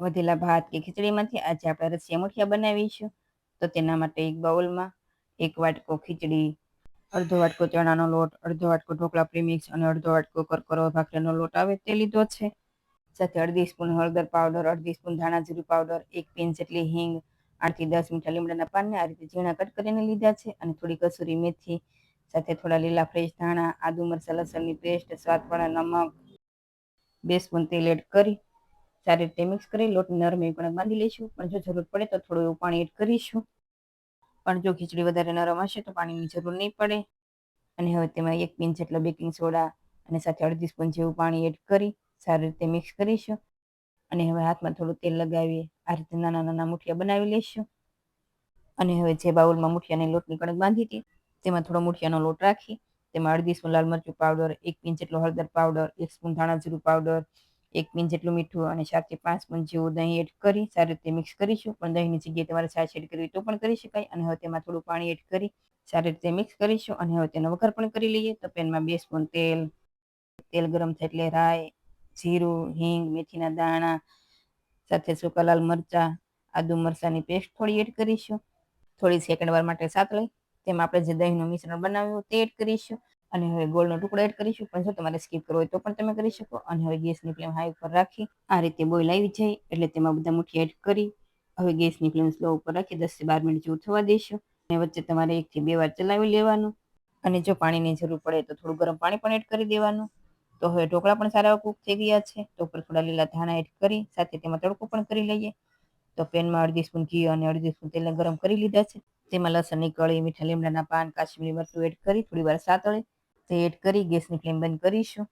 વધેલા ભાત કે ખીચડીમાંથી આજે આપણે રસિયા મુઠિયા બનાવીશું. તો તેના માટે એક બાઉલમાં એક વાટકો ખીચડી, અડધો વાટકો ચણાનો લોટ, અડધો વાટકો ઢોકળા પ્રીમિક્સ અને અડધો વાટકો કરકરો ભાખરીનો લોટ આવે તે લીધો છે. સાથે અડધી સ્પૂન હળદર પાવડર, અડધી સ્પૂન ધાણા જીરું પાવડર, એક પિંચ જેટલી હિંગ, આઠથી દસ મીઠા લીમડાના પાનને આ રીતે ઝીણા કટ કરીને લીધા છે અને થોડી કસૂરી મેથી, સાથે થોડા લીલા ફ્રેશ ધાણા, આદુ મરચાં, લસણની પેસ્ટ, સ્વાદ પ્રમાણે નમક, બે સ્પૂન તેલ એડ કરી સારી રીતે મિક્સ કરી લોટ નરમ એવી કણક બાંધી લઈશું. પણ જો જરૂર પડે તો થોડું એવું પાણી એડ કરીશું. પણ જો ખીચડી વધારે નરમ હશે તો પાણીની જરૂર નહીં પડે. અને હવે તેમાં એક પિંચ જેટલો બેકિંગ સોડા અને સાથે અડધી સ્પૂન જેવું પાણી એડ કરી, સારી રીતે મિક્સ કરીશું. અને હવે હાથમાં થોડું તેલ લગાવી આ રીતે નાના નાના મુઠિયા બનાવી લઈશું. અને હવે જે બાઉલમાં મુઠિયાની લોટની કણક બાંધી હતી, તેમાં થોડો મુઠિયાનો લોટ રાખી. તેમાં અડધી સ્પૂન લાલ મરચું પાવડર એક પિંચ જેટલો હળદર પાવડર એક સ્પૂન ધાણા જીરું પાવડર એક પિંચ જેટલું મીઠું અને ચારથી પાંચ સ્પૂન જેવું દહીં એડ કરી સારી રીતે મિક્સ કરીશું. પણ દહીંની જગ્યાએ તમારે છાશ એડ કરવી તો પણ કરી શકાય. અને હવે તેમાં થોડું પાણી એડ કરી સારી રીતે મિક્સ કરીશું. અને હવે તેનો વઘાર પણ કરી લઈએ. તો પેનમાં બે સ્પૂન તેલ તેલ ગરમ થાય એટલે રાઈ, જીરું, હિંગ, મેથીના દાણા, સાથે સૂકા લાલ મરચાં, આદુ મરચાંની પેસ્ટ થોડી એડ કરીશું. થોડી સેકન્ડ વાર માટે સાતળી તેમાં આપણે જે દહીંનું મિશ્રણ બનાવ્યું તે એડ કરીશું. અને હવે ગોળનો ટુકડો એડ કરીશું. પણ જો તમારે સ્કીપ કરવો હોય તો પણ તમે કરી શકો. અને હવે ગેસની ફ્લેમ હાઈ ઉપર રાખી. આ રીતે બોઇલ આવી જાય એટલે તેમાં બધા મુઠ્ઠી એડ કરી હવે ગેસની ફ્લેમ સ્લો ઉપર રાખી દસથી બાર મિનિટ જેવું થવા દઈશું અને વચ્ચે તમારે એકથી બે વાર ચલાવી લેવાનું. અને જો પાણીની જરૂર પડે તો થોડું ગરમ પાણી પણ એડ કરી દેવાનું. તો હવે ઢોકળા પણ સારા કૂક થઈ ગયા છે. તો ઉપર થોડા લીલા ધાણા એડ કરી, સાથે તેમાં તડકો પણ કરી લઈએ. તો પેનમાં અડધી સ્પૂન ઘી અને અડધી સ્પૂન તેલને ગરમ કરી લીધા છે. તેમાં લસણની કળી, મીઠા લીમડાના પાન, કાશ્મીરી મરચું એડ કરી થોડી વાર સાતળે. તે એડ કરી ગેસની ફ્લેમ બંધ કરીશું.